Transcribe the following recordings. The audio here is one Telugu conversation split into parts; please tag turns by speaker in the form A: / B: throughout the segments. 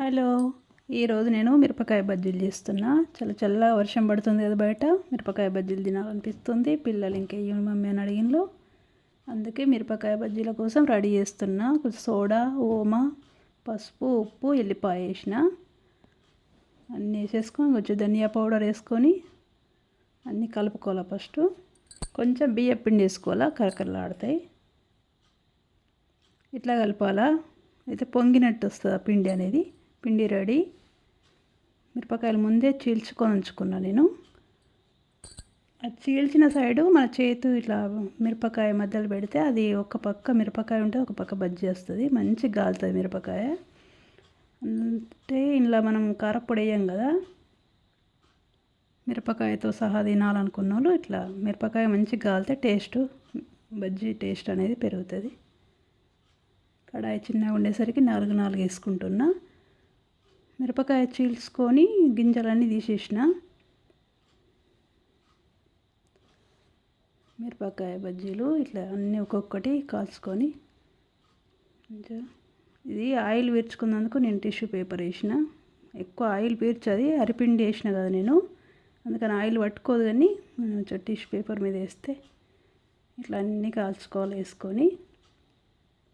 A: హలో. ఈరోజు నేను మిరపకాయ బజ్జీలు చేస్తున్నా. చాలా చల్ల వర్షం పడుతుంది కదా బయట. మిరపకాయ బజ్జీలు తినాలనిపిస్తుంది. పిల్లలు ఇంకేం మమ్మీ అని అడిగిన్లు అందుకే మిరపకాయ బజ్జీల కోసం రెడీ చేస్తున్నా. కొంచెం సోడా ఓమా పసుపు ఉప్పు ఎల్లిపాయ వేసిన. అన్నీ వేసేసుకొని కొంచెం ధనియా పౌడర్ వేసుకొని అన్నీ కలుపుకోవాలి ఫస్ట్. కొంచెం బియ్యం పిండి వేసుకోవాలా? కరకరలాడతాయి. ఇట్లా కలపాలా? అయితే పొంగినట్టు వస్తుంది ఆ పిండి అనేది. పిండి రెడీ. మిరపకాయలు ముందే చీల్చుకొని ఉంచుకున్నా నేను. అది చీల్చిన సైడు మన చేతు ఇట్లా మిరపకాయ మధ్యలో పెడితే అది ఒక పక్క మిరపకాయ ఉంటే ఒక పక్క బజ్జీ వస్తుంది. మంచి గాలుతుంది మిరపకాయ. అంటే ఇంట్లో మనం కారపొడి వేయం కదా. మిరపకాయతో సహా తినాలనుకున్న వాళ్ళు ఇట్లా మిరపకాయ మంచిగా గాలితే టేస్ట్ బజ్జీ టేస్ట్ అనేది పెరుగుతుంది. కడాయి చిన్నగా ఉండేసరికి నాలుగు నాలుగు వేసుకుంటున్నా. మిరపకాయ చీల్చుకొని గింజలన్నీ తీసేసిన. మిరపకాయ బజ్జీలు ఇట్లా అన్నీ ఒక్కొక్కటి కాల్చుకొని ఇది ఆయిల్ పీర్చుకున్నందుకు నేను టిష్యూ పేపర్ వేసిన. ఎక్కువ ఆయిల్ పీర్చది అరిపిండి వేసిన కదా నేను. అందుకని ఆయిల్ పట్టుకోదు కానీ టిష్యూ పేపర్ మీద వేస్తే ఇట్లా అన్నీ కాల్చుకోవాలి వేసుకొని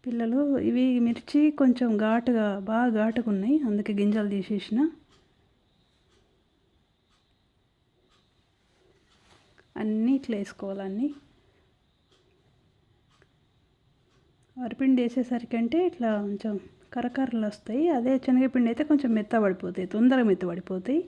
A: పిల్లలు ఇవి మిర్చి కొంచెం ఘాటుగా బాగా ఘాటుగా ఉన్నాయి అందుకే గింజలు తీసేసిన. అన్నీ ఇట్లా వేసుకోవాలన్నీ వరిపిండి వేసేసరికి అంటే ఇట్లా కొంచెం కరకరలు వస్తాయి. అదే శనగపిండి అయితే కొంచెం మెత్త పడిపోతాయి తొందరగా మెత్త పడిపోతాయి